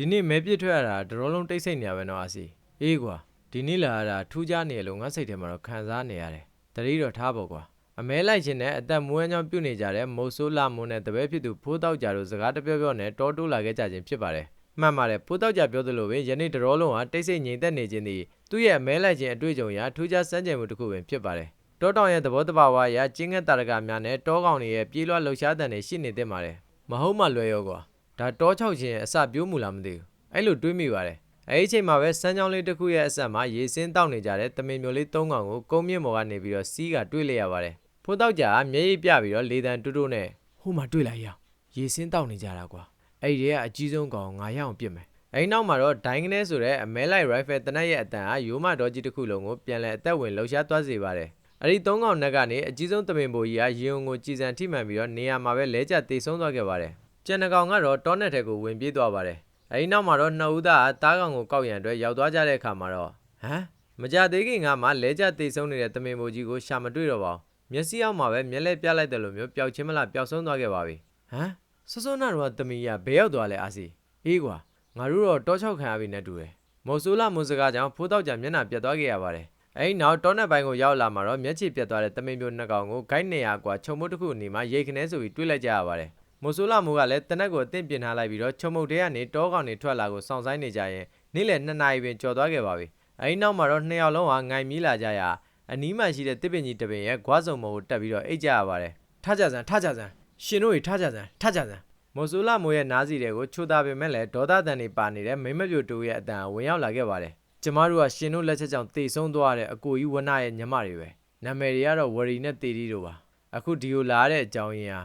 ဒီနေ့မဲပြစ်ထွက်ရတာတရောလုံးတိတ်ဆိတ်နေရပဲနော်အာစီအေးကွာဒီနေ့လာရတာထူးခြားနေရလို့ငါစိတ်ထဲမှာတော့ခံစားနေရတယ်တတိတော့ထားပေါ့ကွာအမဲလိုက်ခြင်းနဲ့အသက်မွေးကြောင်းပြုတ်နေကြတဲ့မုတ်ဆိုးလာမွန်းနဲ့တပည့်ဖြစ်သူဖိုးတောက်ကြတို့စကားတပြောပြောနဲ့တောတိုးလာခဲ့ကြခြင်းဖြစ်ပါတယ်မှန်ပါတယ်ဖိုးတောက်ကြပြောသလိုပဲယနေ့တရောလုံးဟာတိတ်ဆိတ်ငြိမ်သက်နေခြင်းသည်သူ့ရဲ့အမဲလိုက်ခြင်းအတွေ့အကြုံအရထူးခြားစမ်းကြယ်မှုတစ်ခုပင်ဖြစ်ပါတယ်တောတောင်ရဲ့သဘောတဘာဝအရကျင်းငတ်တာရကများနဲ့တောကောင်တွေရဲ့ပြေးလွှားလှုပ်ရှားတန်တွေရှိနေတဲ့ပါတယ်မဟုတ်မှလွယ်ရောကွာ ဒါတောချောက်ခြင်းရဲ့အစပြိုးမူလားမသိဘူးအဲ့လိုတွေးမိပါတယ်အဲ့ဒီအချိန်မှာပဲစမ်းချောင်းလေးတစ်ခုရဲ့အဆက်မှာရေစင်းတောက်နေကြတဲ့တမင်မျိုးလေး၃កောင်ကိုကုန်းမြင့်ပေါ်ကနေပြီးတော့စီးကတွေးလိုက်ရပါတယ်ဖိုးတောက်ကြကမျက်ရည်ပြပြီးတော့လေတံတူးတူးနဲ့ဟိုမှာတွေးလိုက်ရအောင်ရေစင်းတောက်နေကြတာကွာအဲ့ဒီကအကြီးဆုံးကောင်ငါရအောင်ပြစ်မယ်အဲ့ဒီနောက်မှာတော့ဒိုင်းကနေဆိုတဲ့အမဲလိုက်ရိုင်ဖယ်တနက်ရဲ့အတန်ဟာရိုးမတော်ကြီးတစ်ခုလုံးကိုပြန်လဲအသက်ဝင်လှုပ်ရှားသွားစေပါတယ်အဲ့ဒီသုံးကောင်နက်ကနေအကြီးဆုံးတမင်ဘိုကြီးကရေုံကိုကြည်စံထိမှန်ပြီးတော့နေရာမှာပဲလဲကျတေဆုံးသွားခဲ့ပါတယ် ကျန်တဲ့ကောင်ကတော့တောနက်ထဲကိုဝင်ပြေးသွားပါတယ်အဲ့ဒီနောက်မှာတော့နှစ်ဦးသားကတားကောင်ကိုကောက်ရန်အတွက်ရောက်သွားကြတဲ့အခါမှာတော့ဟမ်မကြသေးခင်ကမှလဲကျတေဆုံးနေတဲ့တမင်ဘိုကြီးကိုရှာမတွေ့တော့ပါဘူးမျက်စိအောက်မှာပဲမျက်လဲပြလိုက်တယ်လို့မျိုးပျောက်ချင်းမလားပျောက်ဆုံးသွားခဲ့ပါပြီဟမ်စောစောနာတော့တမီးကဘယ်ရောက်သွားလဲအာစီအေးကွာငါတို့တော့တောချောက်ခံရပြီနဲ့တူတယ်မော်ဆိုလာမွန်စကားကြောင့်ဖိုးတောက်ကြမျက်နှာပြတ်သွားခဲ့ရပါတယ်အဲဒီနောက်တောနက်ပိုင်းကိုရောက်လာမှာတော့မျက်ခြေပြတ်သွားတဲ့တမင်ပြိုနှစ်ကောင်ကိုဂိုက်နေရကွာချုံမုတ်တစ်ခုအနီမှာရိတ်ခနဲဆိုပြီးတွေးလိုက်ကြရပါတယ် မိုဆိုလာမိုကလည်းတနက်ကိုအသင့်ပြင်ထားလိုက်ပြီးတော့ချုံမုတ်တဲကနေတောကောင်တွေထွက်လာကိုစောင့်ဆိုင်နေကြရင်နေ့လယ်2နာရီပင်ကြော်သွားခဲ့ပါပြီအဲဒီနောက်မှာတော့နှစ်ယောက်လုံးဟာငိုင်မီးလာကြရာအနီးမှရှိတဲ့တစ်ပင်ကြီးတစ်ပင်ရဲ့ဂွားစုံမော်ကိုတက်ပြီးတော့အိတ်ကြရပါတယ်ထားကြစမ်းထားကြစမ်းရှင်တို့တွေထားကြစမ်းထားကြစမ်းမိုဆိုလာမိုရဲ့နားစီတွေကိုချိုတာပေမဲ့လည်းဒေါသတန်တွေပါနေတဲ့မိမ့်မပြိုတူရဲ့အတန်ဝင်ရောက်လာခဲ့ပါတယ်ကျမတို့ကရှင်တို့လက်ချက်ကြောင့်တေဆုံးသွားတဲ့အကိုကြီးဝနရဲ့ညမတွေပဲနာမည်တွေကတော့ဝရီနဲ့တေတီတို့ပါအခုဒီကိုလာတဲ့အကြောင်းရင်းဟာ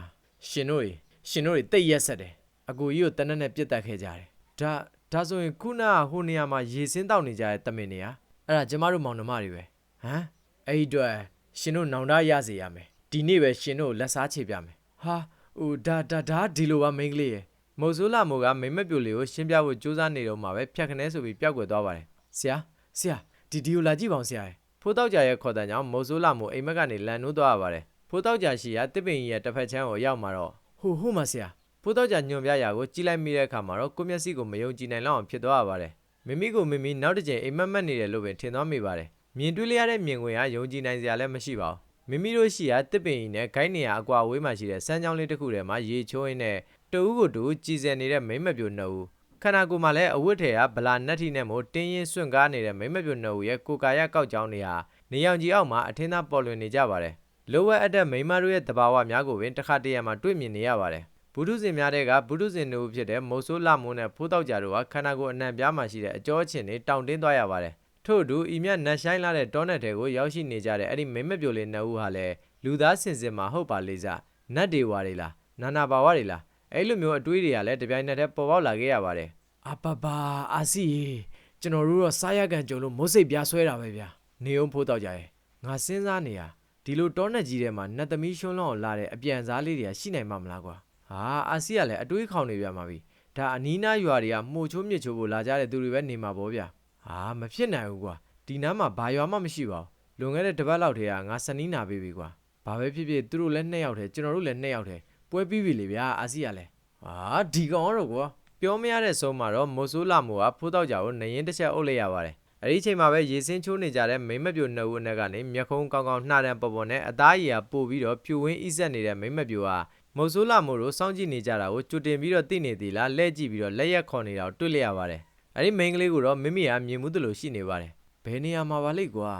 ရှင်တို့တွေ ရှင်တို့တွေတိတ်ရက်ဆက်တယ်အကိုကြီးကိုတနက်နဲ့ပြစ်တက်ခဲ့ကြတယ်ဒါဒါဆိုရင်ခုနကဟိုနေရာမှာရေစင်းတောက်နေကြတဲ့တမင်တွေဟာအဲ့ဒါကျမတို့မောင်နှမတွေပဲဟမ်အဲ့ဒီအတွက်ရှင်တို့နောင်တရစေရမယ်ဒီနေ့ပဲရှင်တို့လက်စားချေပြမယ်ဟာဟိုဒါဒါဒါဒီလိုပါမိန်းကလေးရယ်မိုဆိုးလာမိုကမိမ့်မပြိုလေးကိုရှင်းပြဖို့ကြိုးစားနေတော့မှပဲဖြတ်ခနဲဆိုပြီးပျောက်ကွယ်သွားပါတယ်ဆရာဆရာဒီဒီကိုလာကြည့်ပါအောင်ဆရာရယ်ဖိုးတောက်ကြရဲ့ခေါ်တဲ့ကြောင့်မိုဆိုးလာမိုအိမ်မက်ကနေလန်နိုးသွားရပါတယ်ဖိုးတောက်ကြရှိရာတစ်ပင်ကြီးရဲ့တစ်ဖက်ချမ်းကိုရောက်มาတော့ ဟိုဟိုမှာဆရာဖိုးတောက်ကြညွန်ပြရာကိုကြည့်လိုက်မိတဲ့အခါမှာတော့ကိုမျက်စိကိုမယုံကြည်နိုင်လောက်အောင်ဖြစ်သွားရပါတယ်မိမိကိုမိမိနောက်တစ်ကြိမ်အိမ်မက်မက်နေတယ်လို့ပင်ထင်သွားမိပါတယ်မြင်တွေ့လျက်တဲ့မြင်ကွင်းဟာယုံကြည်နိုင်စရာလည်းမရှိပါဘူးမိမိတို့ရှိရာတစ်ပင်ကြီးနဲ့ဂိုင်းနေရာအကွာအဝေးမှာရှိတဲ့စမ်းချောင်းလေးတစ်ခုထဲမှာရေချိုးရင်းနဲ့တူဦးကိုတူကြည်စံနေတဲ့မိမ့်မပြိုနှစ်ဦးခန္ဓာကိုယ်မှာလည်းအဝတ်ထည်ကဗလာနက်ထီနဲ့မို့တင်းရင်စွန့်ကားနေတဲ့မိမ့်မပြိုနှစ်ဦးရဲ့ကိုယ်ကာယကောက်ကြောင်းတွေဟာနေရောင်ကြီးအောက်မှာအထင်းသားပေါ်လွင်နေကြပါတယ် လိုဝက်အပ်တဲ့မိန်းမတို့ရဲ့တဘာဝများကိုပင်တစ်ခါတရံမှာတွေ့မြင်နေရပါတယ်ဘုဒ္ဓဇင်များတဲ့ကဘုဒ္ဓဇင်တို့ဖြစ်တဲ့မိုးဆိုးလမုန်းနဲ့ဖိုးတောက်ကြတို့ကခန္ဓာကိုယ်အနှံ့ပြားမှာရှိတဲ့အကျောအချင်းတွေတောင့်တင်းသွားရပါတယ်ထို့အတူဤမြတ်နတ်ဆိုင်လာတဲ့တောနက်တွေကိုရောက်ရှိနေကြတဲ့အဲ့ဒီမိမ့်မပြိုလေးနှစ်ဦးဟာလည်းလူသားစင်စင်မှာဟုတ်ပါလိမ့်စားနတ်တွေဝါတွေလားနာနာဘာဝတွေလားအဲ့လိုမျိုးအတွေးတွေကလည်းတပြိုင်နက်တည်းပေါ်ပေါက်လာခဲ့ရပါတယ်အပပါအာစီကျွန်တော်တို့တော့စားရကန်ကြုံလို့မုတ်စိတ်ပြားဆွဲတာပဲဗျာနေအောင်ဖိုးတောက်ကြရဲ့ငါစဉ်းစားနေရ ဒီလိုတောနက်ကြီးထဲမှာနတ်သမီးရှွန်းလောင်းလာတဲ့အပြန်စားလေးတွေကရှိနိုင်မှာမလားကွာဟာအာစီကလည်းအတွေးခေါင်နေပြန်ပါပြီဒါအနီးနားရွာတွေကမှုချိုးမြစ်ချိုးဖို့လာကြတဲ့သူတွေပဲနေမှာပေါ့ဗျာဟာမဖြစ်နိုင်ဘူးကွာဒီနားမှာဘာရွာမှမရှိပါဘူးလွန်ခဲ့တဲ့တစ်ပတ်လောက်တည်းကငါစနီးနာပေးပြီကွာဘာပဲဖြစ်ဖြစ်သူတို့လည်းနှစ်ယောက်တည်းကျွန်တော်တို့လည်းနှစ်ယောက်တည်းပွဲပြီးပြီလေဗျာအာစီကလည်းဟာဒီကောင်ကတော့ကွာပြောမရတဲ့ဆုံးမှာတော့မိုဆိုးလာမိုကဖိုးတောက်ကြကိုနေရင်တစ်ချက်အုပ်လိုက်ရပါတယ် အဲ့ဒီအချိန်မှာပဲရေစင်းချိုးနေကြတဲ့မိမ့်မပြိုနှစ်ဦးအနက်ကနေမျက်ခုံးကောင်းကောင်းနှာတန်ပေါ်ပေါ်နဲ့အသားရည်ကပို့ပြီးတော့ဖြူဝင်းဣဆက်နေတဲ့မိမ့်မပြိုဟာမုတ်ဆိုးလာမို့လို့စောင့်ကြည့်နေကြတာကိုကြိုတင်ပြီးတော့သိနေသေးလားလဲကြည့်ပြီးတော့လက်ရက်ခေါ်နေတာကိုတွေ့လိုက်ရပါတယ်အဲ့ဒီမိန်းကလေးကိုတော့မိမိကမြင်မှုသလိုရှိနေပါတယ်ဘယ်နေရာမှာပါလိမ့်ကွာ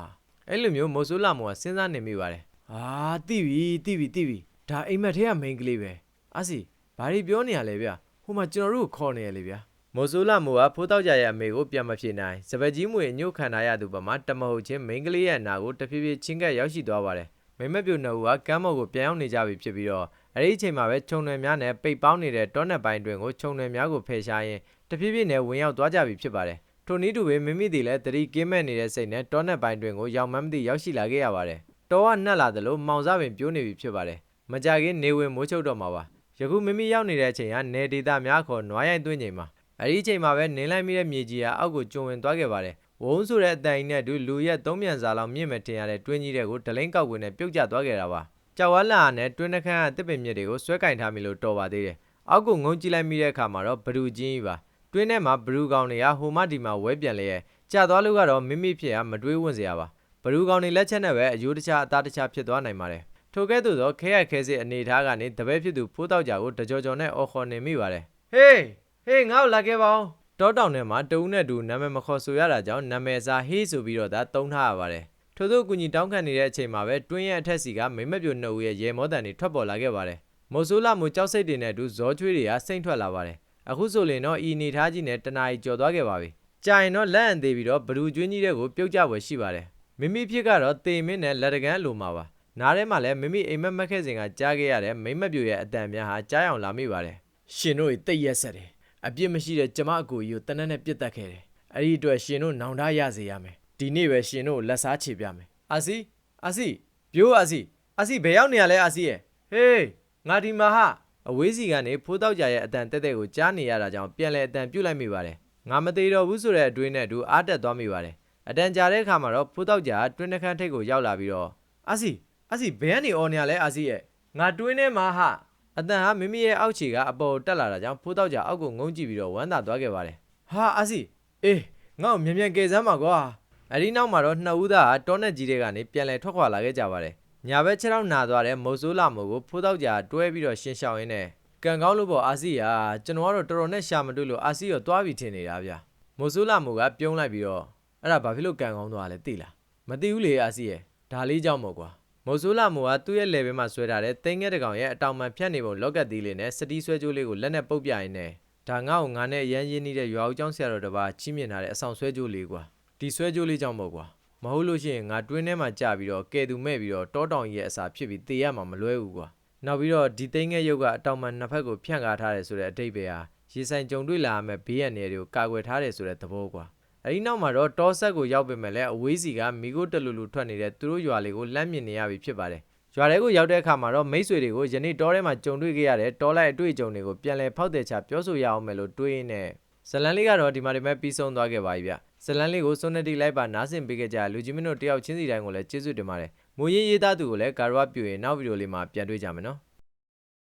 အဲ့လိုမျိုးမုတ်ဆိုးလာမိုကစဉ်းစားနေမိပါတယ်ဟာတိပြီတိပြီတိပြီဒါအိမ်မက်ထဲကမိန်းကလေးပဲအာစီဘာတွေပြောနေရလဲဗျဟိုမှာကျွန်တော်တို့ကိုခေါ်နေရလေဗျ မိုဆိုးလာမိုကဖိုးတောက်ကြရဲ့အမေကိုပြန်မဖြေနိုင်စပက်ကြီးမွေညှို့ခံထားရသူပမာတမဟုတ်ချင်းမိန်းကလေးရဲ့နာကိုတဖြည်းဖြည်းချင်းကပ်ရောက်ရှိသွားပါတယ်မိမက်ပြိုနှစ်ဦးကကမ်းမော်ကိုပြန်ရောက်နေကြပြီဖြစ်ပြီးတော့အဲ့ဒီအချိန်မှာပဲခြုံနယ်များနဲ့ပိတ်ပေါင်းနေတဲ့တောနက်ပိုင်းတွင်ကိုခြုံနယ်များကိုဖယ်ရှားရင်းတဖြည်းဖြည်းနဲ့ဝင်ရောက်သွားကြပြီဖြစ်ပါတယ်ထိုနည်းတူပဲမိမိသည်လည်းတတိကင်းမဲ့နေတဲ့စိတ်နဲ့တောနက်ပိုင်းတွင်ကိုရောက်မှန်းမသိရောက်ရှိလာခဲ့ရပါတယ်တောကနှက်လာသလိုမောင်စားပင်ပြိုးနေပြီဖြစ်ပါတယ်မကြခင်နေဝင်မိုးချုပ်တော့မှာပါယခုမိမိရောက်နေတဲ့အချိန်ကနေဒေတာများခေါ်နွားရိုက်သွင်းချိန်မှာ အဲ့ဒီအချိန်မှာပဲနင်းလိုက်မိတဲ့မြေကြီးကအောက်ကိုကျုံဝင်သွားခဲ့ပါတယ်ဝုန်းဆိုတဲ့အတိုင်နဲ့အတူလူရက်သုံးမြန်စာလောက်မြင့်မဲ့တင်ရတဲ့တွင်းကြီးတွေကိုဒလိန်ကောက်ဝင်နဲ့ပြုတ်ကျသွားခဲ့တာပါကြောက်ဝါလာနဲ့တွင်းနှခမ်းကတစ်ပင်မြစ်တွေကိုဆွဲကင်ထားမိလို့တော်ပါသေးတယ်အောက်ကိုငုံကြည့်လိုက်မိတဲ့အခါမှာတော့ဘဒူချင်းကြီးပါတွင်းထဲမှာဘရူကောင်တွေကဟိုမဒီမှာဝဲပြန်လေရဲ့ကြာသွားလို့ကတော့မိမိဖြစ်ရမတွေးဝင့်စရာပါဘရူကောင်တွေလက်ချက်နဲ့ပဲအယိုးတခြားအသားတခြားဖြစ်သွားနိုင်ပါတယ်ထိုကဲ့သို့သောခဲရခဲစစ်အနေထားကနေတပည့်ဖြစ်သူဖိုးတောက်ကြကိုတကြောကြောနဲ့အော်ခေါ်နေမိပါတယ်ဟေး ဟေးငါ့ကိုလာခဲ့ပါဦးတောတောင်ထဲမှာတဦးနဲ့တူနာမည်မခေါ်ဆိုရတာကြောင့်နာမည်စားဟေးဆိုပြီးတော့ဒါတုံးထားရပါတယ်ထို့သောကူညီတောင်းခံနေတဲ့အချိန်မှာပဲတွင်းရဲ့အထက်စီကမိမက်ပြိုနှစ်ဦးရဲ့ရေမောတန်တွေထွက်ပေါ်လာခဲ့ပါတယ်မိုးဆိုးလာမိုကြောက်စိတ်တွေနဲ့အတူဇောချွေးတွေကစိမ့်ထွက်လာပါတယ်အခုဆိုရင်တော့ဤအနေထားကြီးနဲ့တနားကြီးကြော်သွားခဲ့ပါပြီကြာရင်တော့လက်အံသေးပြီးတော့ဘလူကျွင်းကြီးတဲ့ကိုပြုတ်ကြွယ်ရှိပါတယ်မိမိဖြစ်ကတော့တေမင်းနဲ့လက်တကန်းလိုမှာပါနားထဲမှာလည်းမိမိအိမ်မက်မက်ခဲ့စဉ်ကကြားခဲ့ရတဲ့မိမက်ပြိုရဲ့အတန်များဟာကြားအောင်လာမိပါတယ်ရှင်တို့တိတ်ရက်ဆက်တယ် အပြစ်မရှိတဲ့ကျမအကိုကြီးကိုတနက်နဲ့ပြစ်တက်ခဲ့တယ်အဲ့ဒီအတွက်ရှင်တို့နောင်တရစေရမယ်ဒီနေ့ပဲရှင်တို့ကိုလက်စားချေပြမယ်အာစီအာစီပြိုးအာစီအာစီဘယ်ရောက်နေရလဲအာစီရဲ့ဟေးငါဒီမှာဟာအဝေးစီကနေဖိုးတောက်ကြရဲ့အတန်တက်တက်ကိုကြားနေရတာကြောင့်ပြန်လဲအတန်ပြုတ်လိုက်မိပါတယ်ငါမသေးတော့ဘူးဆိုတဲ့အတွေးနဲ့အတူအားတက်သွားမိပါတယ်အတန်ကြာတဲ့အခါမှာတော့ဖိုးတောက်ကြကတွင်းနှခမ်းထိပ်ကိုရောက်လာပြီးတော့အာစီအာစီဘယ်ကနေအော်နေရလဲအာစီရဲ့ငါတွင်းထဲမှာဟာ အတန်ဟာမိမိရဲ့အောက်ခြေကအပေါ်တက်လာတာကြောင့်ဖိုးတောက်ကြအောက်ကိုငုံကြည့်ပြီးတော့ဝမ်းသာသွားခဲ့ပါတယ်ဟာအာစီအေးငါ့ကိုမြန်မြန်ကယ်စမ်းပါကွာအဒီနောက်မှာတော့နှစ်ဦးသားကတောနဲ့ကြီးတဲ့ကနေပြန်လဲထွက်ခွာလာခဲ့ကြပါတယ်။ညာဘက်ခြေထောက်နာသွားတဲ့မုတ်ဆိုးလာမို့ကိုဖိုးတော့ကြာတွဲပြီးတော့ရှင်းရှောင်းရင်းနဲ့ကံကောင်းလို့ပေါ့အာစီကကျွန်တော်ကတော့တော်တော်နဲ့ရှာမတွေ့လို့အာစီရောတွားပြီးထင်နေတာဗျ။မုတ်ဆိုးလာမို့ကပြုံးလိုက်ပြီးတော့အဲ့ဒါဘာဖြစ်လို့ကံကောင်းသွားလဲသိလား။မသိဘူးလေအာစီရဲ့ဒါလေးကြောင့်မို့ကွာ။ မုတ်ဆိုးလာမို့ကသူ့ရဲ့လေဘဲမှာဆွဲထားတဲ့တင်းငယ်တကောင်ရဲ့အတောင်မှန်ဖြတ်နေပုံလောက်ကတ်သေးလေးနဲ့စတီးဆွဲကြိုးလေးကိုလက်နဲ့ပုတ်ပြရင်းနဲ့ဒါငါ့ကိုငါနဲ့အရန်ရင်းနေတဲ့ရွာဦးကျောင်းဆရာတော်တစ်ပါးချီးမြှင့်ထားတဲ့အဆောင်ဆွဲကြိုးလေးကွာ။ဒီဆွဲကြိုးလေးကြောင့်မို့ကွာ။မဟုတ်လို့ရှိရင်ငါတွင်းထဲမှာကြာပြီးတော့ကဲသူမဲ့ပြီးတော့တောတောင်ကြီးရဲ့အစာဖြစ်ပြီးတေးရမှာမလွဲဘူးကွာနောက်ပြီးတော့ဒီသိန်းငယ်ရုပ်ကအတောင်မှနှစ်ဖက်ကိုဖြန့်ကားထားတယ်ဆိုတဲ့အတိတ်ပဲဟာရေဆိုင်ကြုံတွေ့လာရမယ့်ဘေးရန်တွေကိုကာကွယ်ထားတယ်ဆိုတဲ့သဘောကွာ အဲဒီနောက်မှာတော့တောဆက်ကိုရောက်ပေမဲ့လည်းအဝေးစီကမိကိုတလူလူထွက်နေတဲ့သူတို့ရွာလေးကိုလမ်းမြင်နေရပြီဖြစ်ပါတယ်ရွာထဲကိုရောက်တဲ့အခါမှာတော့မိတ်ဆွေတွေကိုယနေ့တောထဲမှာကြုံတွေ့ခဲ့ရတဲ့တောလိုက်အတွေ့အကြုံတွေကိုပြန်လည်ဖောက်တယ်ချပြောဆိုရအောင်မယ်လို့တွေးရင်းနဲ့ဇလန်လေးကတော့ဒီမှာဒီမဲ့ပြီးဆုံးသွားခဲ့ပါပြီဗျဇလန်လေးကိုစွန်းနေတီလိုက်ပါနားဆင်ပေးခဲ့ကြလူကြီးမင်းတို့တယောက်ချင်းစီတိုင်းကိုလည်းကျေးဇူးတင်ပါတယ်မိုးရင်းရေးသားသူကိုလည်းကာရဝပြူရင်နောက်ဗီဒီယိုလေးမှာပြန်တွေ့ကြမယ်နော်